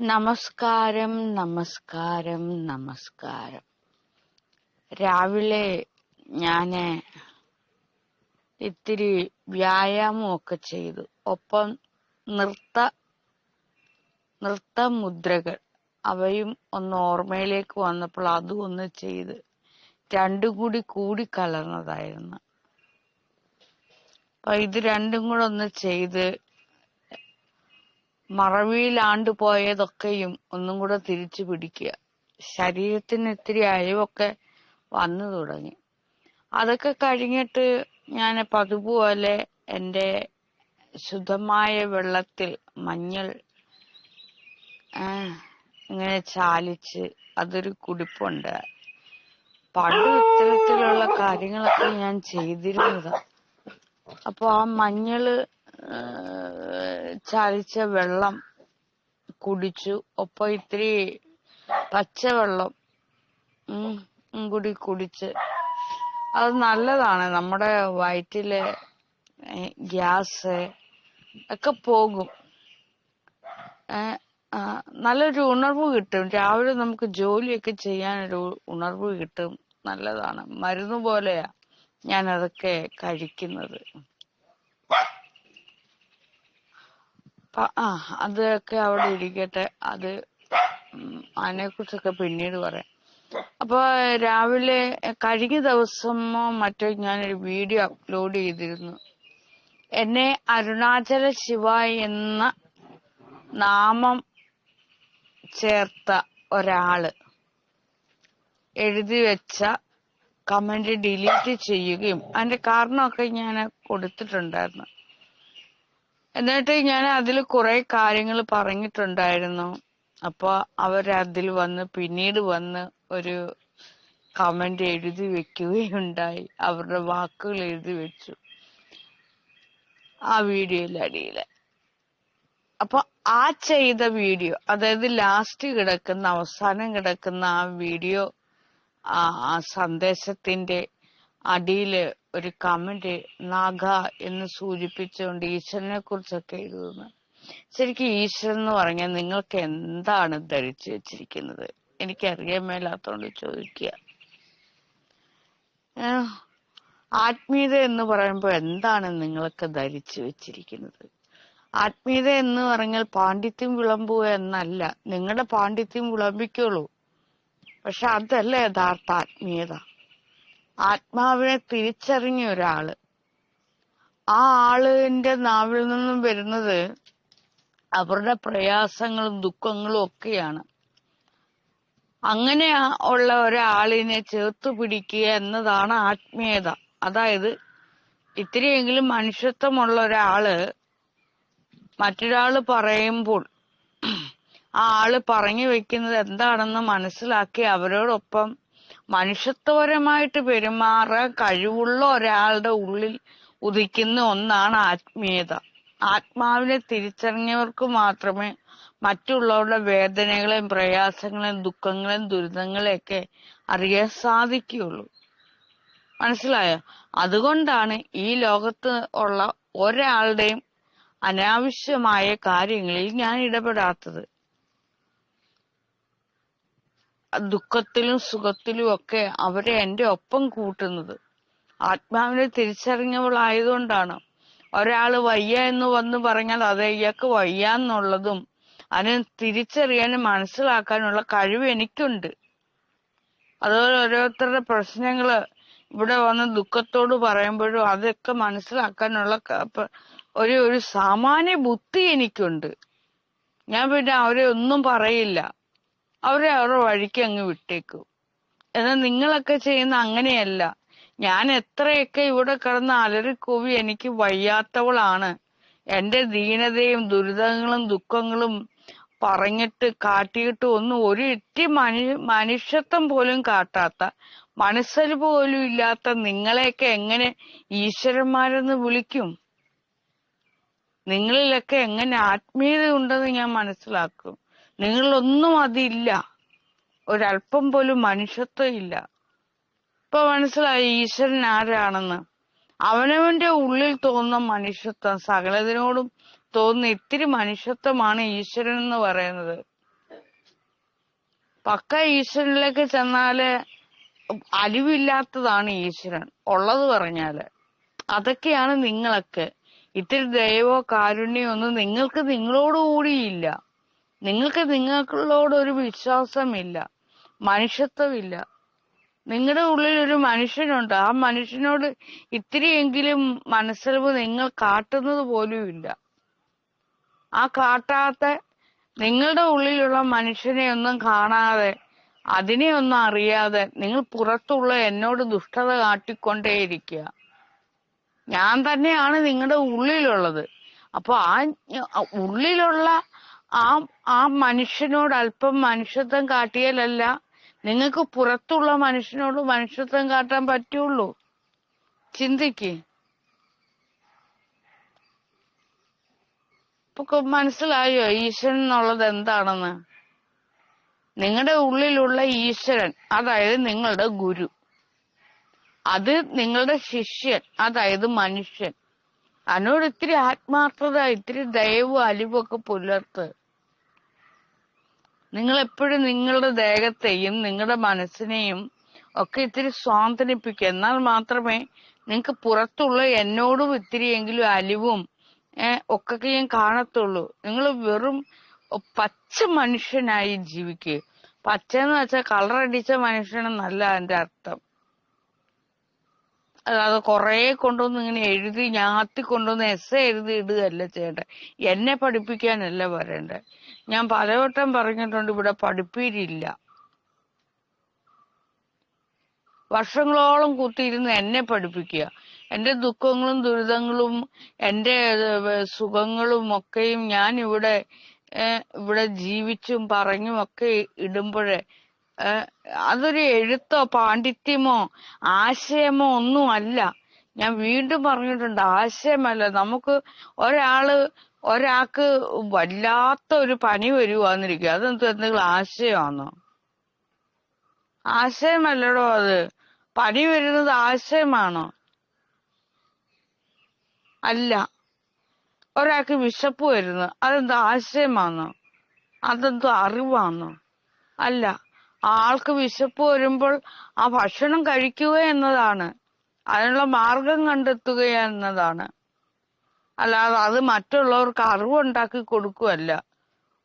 നമസ്കാരം നമസ്കാരം നമസ്കാരം. രാവിലെ ഞാൻ ഇത്തിരി വ്യായാമമൊക്കെ ചെയ്തു. ഒപ്പം നൃത്ത നൃത്തമുദ്രകൾ അവയും ഒന്ന് ഓർമ്മയിലേക്ക് വന്നപ്പോൾ അതും ഒന്ന് ചെയ്ത് രണ്ടും കൂടി കൂടി കലർന്നതായിരുന്നു. അപ്പൊ ഇത് രണ്ടും കൂടെ ഒന്ന് ചെയ്ത് മറവിയിലാണ്ടു പോയതൊക്കെയും ഒന്നും കൂടെ തിരിച്ചു പിടിക്കുക. ശരീരത്തിന് ഇത്തിരി അയവൊക്കെ വന്നു തുടങ്ങി. അതൊക്കെ കഴിഞ്ഞിട്ട് ഞാൻ പതുപോലെ എന്റെ ശുദ്ധമായ വെള്ളത്തിൽ മഞ്ഞൾ ഇങ്ങനെ ചാലിച്ച് അതൊരു കുടിപ്പുണ്ട്. പണ്ട് ഇത്തരത്തിലുള്ള കാര്യങ്ങളൊക്കെ ഞാൻ ചെയ്തിരുന്നതാ. അപ്പൊ ആ മഞ്ഞൾ ചാലിച്ച വെള്ളം കുടിച്ചു. ഒപ്പം ഇത്തിരി പച്ചവെള്ളം കൂടി കുടിച്ച്. അത് നല്ലതാണ്. നമ്മുടെ വയറ്റിലെ ഗ്യാസ് ഒക്കെ പോകും. നല്ലൊരു ഉണർവ് കിട്ടും. രാവിലെ നമുക്ക് ജോലിയൊക്കെ ചെയ്യാൻ ഒരു ഉണർവ് കിട്ടും. നല്ലതാണ്. മരുന്ന് പോലെയാ ഞാൻ അതൊക്കെ കഴിക്കുന്നത്. ആ അതൊക്കെ അവിടെ ഇരിക്കട്ടെ. അത് അതിനെ കുറിച്ചൊക്കെ പിന്നീട് പറയാം. അപ്പൊ രാവിലെ കഴിഞ്ഞ ദിവസമോ മറ്റോ ഞാനൊരു വീഡിയോ അപ്ലോഡ് ചെയ്തിരുന്നു. എന്നെ അരുണാചല ശിവ എന്ന നാമം ചേർത്ത ഒരാൾ എഴുതി വെച്ച കമന്റ് ഡിലീറ്റ് ചെയ്യുകയും അതിന്റെ കാരണമൊക്കെ ഞാൻ കൊടുത്തിട്ടുണ്ടായിരുന്നു. എന്നിട്ട് ഞാൻ അതിൽ കുറെ കാര്യങ്ങൾ പറഞ്ഞിട്ടുണ്ടായിരുന്നു. അപ്പൊ അവരതിൽ വന്ന് പിന്നീട് വന്ന് ഒരു കമന്റ് എഴുതി വെക്കുകയുണ്ടായി. അവരുടെ വാക്കുകൾ എഴുതി വെച്ചു. ആ വീഡിയോയിൽ അടിയിൽ. അപ്പൊ ആ ചെയ്ത വീഡിയോ അതായത് ലാസ്റ്റ് കിടക്കുന്ന അവസാനം കിടക്കുന്ന ആ വീഡിയോ ആ സന്ദേശത്തിന്റെ അടിയിൽ ഒരു കമന്റ് നാഗ എന്ന് സൂചിപ്പിച്ചുകൊണ്ട് ഈശ്വരനെ കുറിച്ചൊക്കെ എഴുതുന്നു. ശരിക്കും ഈശ്വരൻ എന്ന് പറഞ്ഞാൽ നിങ്ങൾക്ക് എന്താണ് ധരിച്ചു വെച്ചിരിക്കുന്നത്? എനിക്ക് അറിയാൻ മേലാത്തോണ്ട് ചോദിക്കുക. ആത്മീയത എന്ന് പറയുമ്പോൾ എന്താണ് നിങ്ങൾക്ക് ധരിച്ചു വെച്ചിരിക്കുന്നത്? ആത്മീയത എന്ന് പറഞ്ഞാൽ പാണ്ഡിത്യം വിളമ്പുക എന്നല്ല. നിങ്ങളുടെ പാണ്ഡിത്യം വിളമ്പിക്കോളൂ. പക്ഷെ അതല്ല യഥാർത്ഥ ആത്മീയത. ആത്മാവിനെ തിരിച്ചറിഞ്ഞ ഒരാൾ. ആ ആളിന്റെ നാവിൽ നിന്നും വരുന്നത് അവരുടെ പ്രയാസങ്ങളും ദുഃഖങ്ങളും ഒക്കെയാണ്. അങ്ങനെ ഉള്ള ഒരാളിനെ ചേർത്ത് പിടിക്കുക എന്നതാണ് ആത്മീയത. അതായത് ഇത്തിരിയെങ്കിലും മനുഷ്യത്വമുള്ള ഒരാൾ മറ്റൊരാൾ പറയുമ്പോൾ ആ ആൾ പറഞ്ഞു വെക്കുന്നത് എന്താണെന്ന് മനസ്സിലാക്കി അവരോടൊപ്പം മനുഷ്യത്വപരമായിട്ട് പെരുമാറാൻ കഴിവുള്ള ഒരാളുടെ ഉള്ളിൽ ഉദിക്കുന്ന ഒന്നാണ് ആത്മീയത. ആത്മാവിനെ തിരിച്ചറിഞ്ഞവർക്ക് മാത്രമേ മറ്റുള്ളവരുടെ വേദനകളെയും പ്രയാസങ്ങളെയും ദുഃഖങ്ങളെയും ദുരിതങ്ങളെയൊക്കെ അറിയാൻ സാധിക്കുകയുള്ളൂ. മനസ്സിലായോ? അതുകൊണ്ടാണ് ഈ ലോകത്ത് ഉള്ള ഒരാളുടെയും അനാവശ്യമായ കാര്യങ്ങളിൽ ഞാൻ ഇടപെടാത്തത്. ദുഃഖത്തിലും സുഖത്തിലും ഒക്കെ അവരെ എന്റെ ഒപ്പം കൂട്ടുന്നത്. ആത്മാവിനെ തിരിച്ചറിഞ്ഞവളായതുകൊണ്ടാണ്. ഒരാൾ വയ്യ എന്ന് വന്ന് പറഞ്ഞാൽ അത് ഇയാൾക്ക് വയ്യ എന്നുള്ളതും അതിനെ തിരിച്ചറിയാനും മനസ്സിലാക്കാനുള്ള കഴിവ് എനിക്കുണ്ട്. അതുപോലെ ഓരോരുത്തരുടെ പ്രശ്നങ്ങൾ ഇവിടെ വന്ന് ദുഃഖത്തോട് പറയുമ്പോഴും അതൊക്കെ മനസ്സിലാക്കാനുള്ള ഒരു ഒരു സാമാന്യ ബുദ്ധി എനിക്കുണ്ട്. ഞാൻ പിന്നെ അവരെ ഒന്നും പറയില്ല. അവരെ അവരുടെ വഴിക്ക് അങ്ങ് വിട്ടേക്കും. എന്നാൽ നിങ്ങളൊക്കെ ചെയ്യുന്ന അങ്ങനെയല്ല. ഞാൻ എത്രയൊക്കെ ഇവിടെ കിടന്ന് അലറിക്കൂവി എനിക്ക് വയ്യാത്തവളാണ്. എന്റെ ദീനതയും ദുരിതങ്ങളും ദുഃഖങ്ങളും പറഞ്ഞിട്ട് കാട്ടിയിട്ട് ഒന്നും ഒരു ഇറ്റി മനു മനുഷ്യത്വം പോലും കാട്ടാത്ത മനസ്സൽ പോലും ഇല്ലാത്ത നിങ്ങളെയൊക്കെ എങ്ങനെ ഈശ്വരന്മാരെന്ന് വിളിക്കും? നിങ്ങളിലൊക്കെ എങ്ങനെ ആത്മീയത ഉണ്ടെന്ന് ഞാൻ മനസ്സിലാക്കും. നിങ്ങളിലൊന്നും അതില്ല. ഒരല്പം പോലും മനുഷ്യത്വം ഇല്ല. ഇപ്പൊ മനസ്സിലായി ഈശ്വരൻ ആരാണെന്ന്. അവനവന്റെ ഉള്ളിൽ തോന്നുന്ന മനുഷ്യത്വം സകലതിനോടും തോന്നുന്ന ഇത്തിരി മനുഷ്യത്വമാണ് ഈശ്വരൻ എന്ന് പറയുന്നത്. പക്ക ഈശ്വരനിലേക്ക് ചെന്നാൽ അലിവില്ലാത്തതാണ് ഈശ്വരൻ ഉള്ളത് പറഞ്ഞാൽ. അതൊക്കെയാണ് നിങ്ങളൊക്കെ. ഇത്തിരി ദയവോ കാരുണ്യോ ഒന്നും നിങ്ങൾക്ക് നിങ്ങളോടുകൂടിയില്ല നിങ്ങൾക്ക് നിങ്ങൾക്കുള്ളോട് ഒരു വിശ്വാസമില്ല മനുഷ്യത്വമില്ല. നിങ്ങളുടെ ഉള്ളിൽ ഒരു മനുഷ്യനുണ്ട്. ആ മനുഷ്യനോട് ഇത്തിരിയെങ്കിലും മനസ്സിലവ് നിങ്ങൾ കാട്ടുന്നത് പോലും ഇല്ല. ആ കാട്ടാത്ത നിങ്ങളുടെ ഉള്ളിലുള്ള മനുഷ്യനെ ഒന്നും കാണാതെ അതിനെ ഒന്നും അറിയാതെ നിങ്ങൾ പുറത്തുള്ള എന്നോട് ദുഷ്ടത കാട്ടിക്കൊണ്ടേയിരിക്കുക. ഞാൻ തന്നെയാണ് നിങ്ങളുടെ ഉള്ളിലുള്ളത്. അപ്പൊ ആ ഉള്ളിലുള്ള ആ ആ മനുഷ്യനോട് അല്പം മനുഷ്യത്വം കാട്ടിയാലല്ല നിങ്ങൾക്ക് പുറത്തുള്ള മനുഷ്യനോട് മനുഷ്യത്വം കാട്ടാൻ പറ്റുള്ളൂ. ചിന്തിക്ക്. മനസ്സിലായോ ഈശ്വരൻ എന്നുള്ളത് എന്താണെന്ന്? നിങ്ങളുടെ ഉള്ളിലുള്ള ഈശ്വരൻ അതായത് നിങ്ങളുടെ ഗുരു. അത് നിങ്ങളുടെ ശിഷ്യൻ അതായത് മനുഷ്യൻ. അതിനോട് ഇത്തിരി ആത്മാർത്ഥത ഇത്തിരി ദയവും അലിവൊക്കെ പുലർത്ത്. നിങ്ങൾ എപ്പോഴും നിങ്ങളുടെ ദേഹത്തെയും നിങ്ങളുടെ മനസ്സിനെയും ഒക്കെ ഇത്തിരി സ്വാന്തനിപ്പിക്കുക. എന്നാൽ മാത്രമേ നിങ്ങൾക്ക് പുറത്തുള്ള എന്നോടും ഇത്തിരിയെങ്കിലും അലിവും ഒക്കെ ഞാൻ കാണത്തുള്ളൂ. നിങ്ങൾ വെറും പച്ച മനുഷ്യനായി ജീവിക്കുക. പച്ച എന്ന് വെച്ചാൽ കളറടിച്ച മനുഷ്യനെന്നല്ല അതിന്റെ അർത്ഥം. അല്ലാതെ കുറെ കൊണ്ടുവന്ന് ഇങ്ങനെ എഴുതി ഞാത്തി കൊണ്ടുവന്ന് എസ് എഴുതി ഇടുകയല്ല ചെയ്യണ്ടേ. എന്നെ പഠിപ്പിക്കാനല്ല വരണ്ടേ. ഞാൻ പലവട്ടം പറഞ്ഞിട്ടുണ്ട് ഇവിടെ പഠിപ്പീരില്ല. വർഷങ്ങളോളം കുത്തിയിരുന്ന് എന്നെ പഠിപ്പിക്കുക. എന്റെ ദുഃഖങ്ങളും ദുരിതങ്ങളും എന്റെ സുഖങ്ങളും ഒക്കെയും ഞാൻ ഇവിടെ ഇവിടെ ജീവിച്ചും പറഞ്ഞും ഒക്കെ ഇടുമ്പോഴേ അതൊരു എഴുത്തോ പാണ്ഡിത്യമോ ആശയമോ ഒന്നും അല്ല ഞാൻ വീണ്ടും പറഞ്ഞിട്ടുണ്ട് ആശയമല്ല. നമുക്ക് ഒരാൾ ഒരാൾക്ക് വല്ലാത്ത ഒരു പനി വരുവാന്നിരിക്കും അതെന്ത് എന്തെങ്കിലും ആശയമാണോ ആശയമല്ലടോ അത്. പനി വരുന്നത് ആശയമാണോ? അല്ല. ഒരാൾക്ക് വിശപ്പ് വരുന്നു അതെന്തോ ആശയമാണോ അതെന്തോ അറിവാണോ അല്ല. ആൾക്ക് വിശപ്പ് വരുമ്പോൾ ആ ഭക്ഷണം കഴിക്കുക എന്നതാണ്. അതിനുള്ള മാർഗം കണ്ടെത്തുക എന്നതാണ്. അല്ലാതെ അത് മറ്റുള്ളവർക്ക് അറിവുണ്ടാക്കി കൊടുക്കുകയല്ല.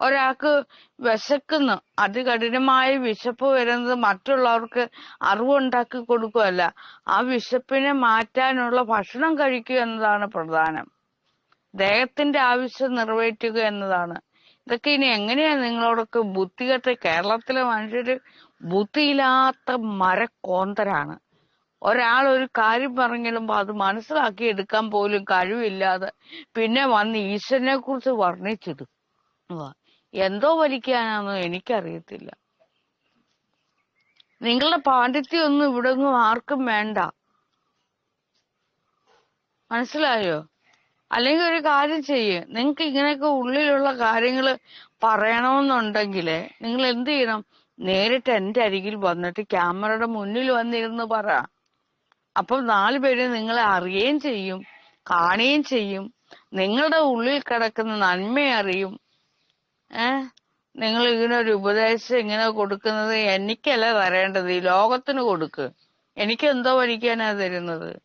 ഒരാൾക്ക് വിശക്കുന്ന. അതികഠിനമായ വിശപ്പ് വരുന്നത് മറ്റുള്ളവർക്ക് അറിവുണ്ടാക്കി കൊടുക്കുകയല്ല. ആ വിശപ്പിനെ മാറ്റാനുള്ള ഭക്ഷണം കഴിക്കുക എന്നതാണ് പ്രധാനം. ദേഹത്തിന്റെ ആവശ്യം നിറവേറ്റുക എന്നതാണ്. ഇതൊക്കെ ഇനി എങ്ങനെയാ നിങ്ങളോടൊക്കെ ബുദ്ധികെട്ട് കേരളത്തിലെ മനുഷ്യര് ബുദ്ധിയില്ലാത്ത മരക്കോന്തരാണ്. ഒരാൾ ഒരു കാര്യം പറഞ്ഞിടുമ്പോ അത് മനസ്സിലാക്കി എടുക്കാൻ പോലും കഴിവില്ലാതെ പിന്നെ വന്ന് ഈശ്വരനെ കുറിച്ച് വർണിച്ചിടും. എന്തോ വലിക്കാനാണെന്നോ എനിക്കറിയത്തില്ല. നിങ്ങളുടെ പാണ്ഡിത്യം ഒന്നും ഇവിടെ ഒന്നും ആർക്കും വേണ്ട. മനസ്സിലായോ? അല്ലെങ്കിൽ ഒരു കാര്യം ചെയ്യ്. നിങ്ങൾക്ക് ഇങ്ങനെയൊക്കെ ഉള്ളിലുള്ള കാര്യങ്ങൾ പറയണമെന്നുണ്ടെങ്കിൽ നിങ്ങൾ എന്ത് ചെയ്യണം? നേരിട്ട് എന്റെ അരികിൽ വന്നിട്ട് ക്യാമറയുടെ മുന്നിൽ വന്നിരുന്ന് പറ. അപ്പം നാല് പേര് നിങ്ങളെ അറിയുകയും ചെയ്യും കാണുകയും ചെയ്യും. നിങ്ങളുടെ ഉള്ളിൽ കിടക്കുന്ന നന്മ അറിയും. ഏഹ് നിങ്ങൾ ഇങ്ങനെ ഒരു ഉപദേശം ഇങ്ങനെ കൊടുക്കുന്നത് എനിക്കല്ല തരേണ്ടത്. ഈ ലോകത്തിന് കൊടുക്ക്. എനിക്ക് എന്തോ പഠിക്കാനാ തരുന്നത്.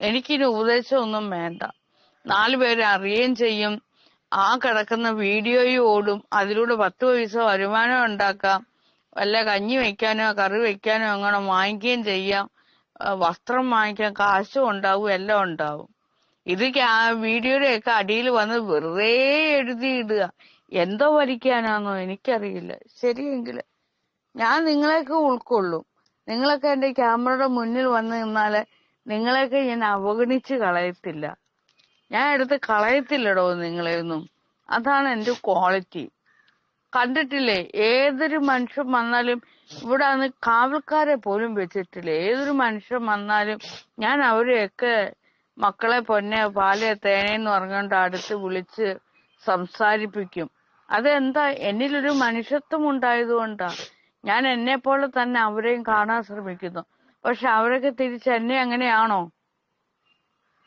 എനിക്കിനി ഉപദേശമൊന്നും വേണ്ട. നാല് പേരെ അറിയുകയും ചെയ്യും. ആ കിടക്കുന്ന വീഡിയോയും ഓടും. അതിലൂടെ പത്ത് പൈസ വരുമാനം ഉണ്ടാക്കാം. വല്ല കഞ്ഞി വെക്കാനോ കറി വെക്കാനോ അങ്ങനെ വാങ്ങിക്കുകയും ചെയ്യാം. വസ്ത്രം വാങ്ങിക്കാൻ കാശും ഉണ്ടാവും എല്ലാം ഉണ്ടാവും. ഇത് വീഡിയോയുടെ ഒക്കെ അടിയിൽ വന്ന് വെറുതെ എഴുതിയിടുക. എന്തോ വരയ്ക്കാനാണോ എനിക്കറിയില്ല. ശരിയെങ്കിൽ ഞാൻ നിങ്ങളെയൊക്കെ ഉൾക്കൊള്ളും. നിങ്ങളൊക്കെ എന്റെ ക്യാമറയുടെ മുന്നിൽ വന്ന് നിന്നാൽ നിങ്ങളെയൊക്കെ ഞാൻ അവഗണിച്ച് കളയത്തില്ല. ഞാൻ എടുത്ത് കളയത്തില്ലടോ നിങ്ങളെയൊന്നും. അതാണ് എന്റെ ക്വാളിറ്റി. കണ്ടിട്ടില്ലേ? ഏതൊരു മനുഷ്യൻ വന്നാലും ഇവിടെ അന്ന് കാവൽക്കാരെ പോലും വെച്ചിട്ടില്ല? ഏതൊരു മനുഷ്യൻ വന്നാലും ഞാൻ അവരെയൊക്കെ മക്കളെ പൊന്നെ പാലെ തേനേന്ന് പറഞ്ഞുകൊണ്ട് അടുത്ത് വിളിച്ച് സംസാരിപ്പിക്കും. അതെന്താ? എന്നിലൊരു മനുഷ്യത്വം ഉണ്ടായതുകൊണ്ടാ ഞാൻ എന്നെ പോലെ തന്നെ അവരെയും കാണാൻ ശ്രമിക്കുന്നു. പക്ഷെ അവരൊക്കെ തിരിച്ച് എന്നെ അങ്ങനെയാണോ?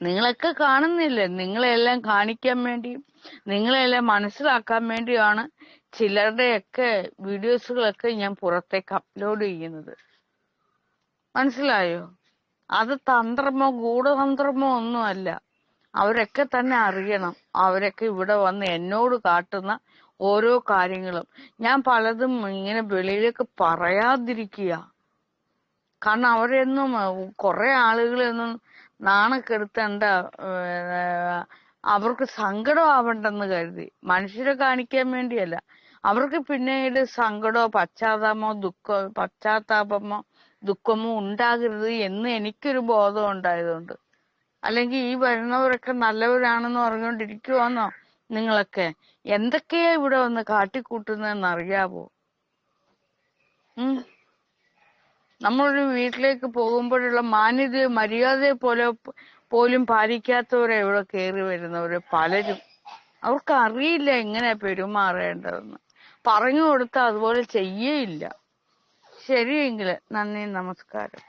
നിങ്ങളൊക്കെ കാണുന്നില്ലേ? നിങ്ങളെല്ലാം കാണിക്കാൻ വേണ്ടിയും നിങ്ങളെല്ലാം മനസ്സിലാക്കാൻ വേണ്ടിയാണ് ചിലരുടെയൊക്കെ വീഡിയോസുകളൊക്കെ ഞാൻ പുറത്തേക്ക് അപ്ലോഡ് ചെയ്യുന്നത്. മനസ്സിലായോ? അത് തന്ത്രമോ ഗൂഢതന്ത്രമോ ഒന്നുമല്ല. അവരൊക്കെ തന്നെ അറിയണം. അവരൊക്കെ ഇവിടെ വന്ന് എന്നോട് കാട്ടുന്ന ഓരോ കാര്യങ്ങളും. ഞാൻ പലതും ഇങ്ങനെ വെളിയിലേക്ക് പറയാതിരിക്കുക. കാരണം അവരെയൊന്നും കുറെ ആളുകളെയൊന്നും നാണക്കെടുത്തേണ്ട അവർക്ക് സങ്കടമാവണ്ടെന്ന് കരുതി. മനുഷ്യരെ കാണിക്കാൻ വേണ്ടിയല്ല. അവർക്ക് പിന്നീട് സങ്കടമോ പശ്ചാത്താപമോ ദുഃഖമോ പശ്ചാത്താപമോ ദുഃഖമോ ഉണ്ടാകരുത് എന്ന് എനിക്കൊരു ബോധം ഉണ്ടായതുകൊണ്ട്. അല്ലെങ്കിൽ ഈ വരുന്നവരൊക്കെ നല്ലവരാണെന്ന് പറഞ്ഞുകൊണ്ടിരിക്കുവാന്നോ നിങ്ങളൊക്കെ? എന്തൊക്കെയാ ഇവിടെ വന്ന് കാട്ടിക്കൂട്ടുന്നതെന്ന് അറിയാവോ ഉം. നമ്മളൊരു വീട്ടിലേക്ക് പോകുമ്പോഴുള്ള മാന്യതയോ മര്യാദയോ പോലെ പോലും പാലിക്കാത്തവരെ ഇവിടെ കയറി വരുന്നവര് പലരും. അവർക്ക് അറിയില്ല എങ്ങനെ പെരുമാറേണ്ടതെന്ന്. പറഞ്ഞു കൊടുത്താൽ അതുപോലെ ചെയ്യേയില്ല. ശരിയെങ്കിൽ നന്ദി നമസ്കാരം.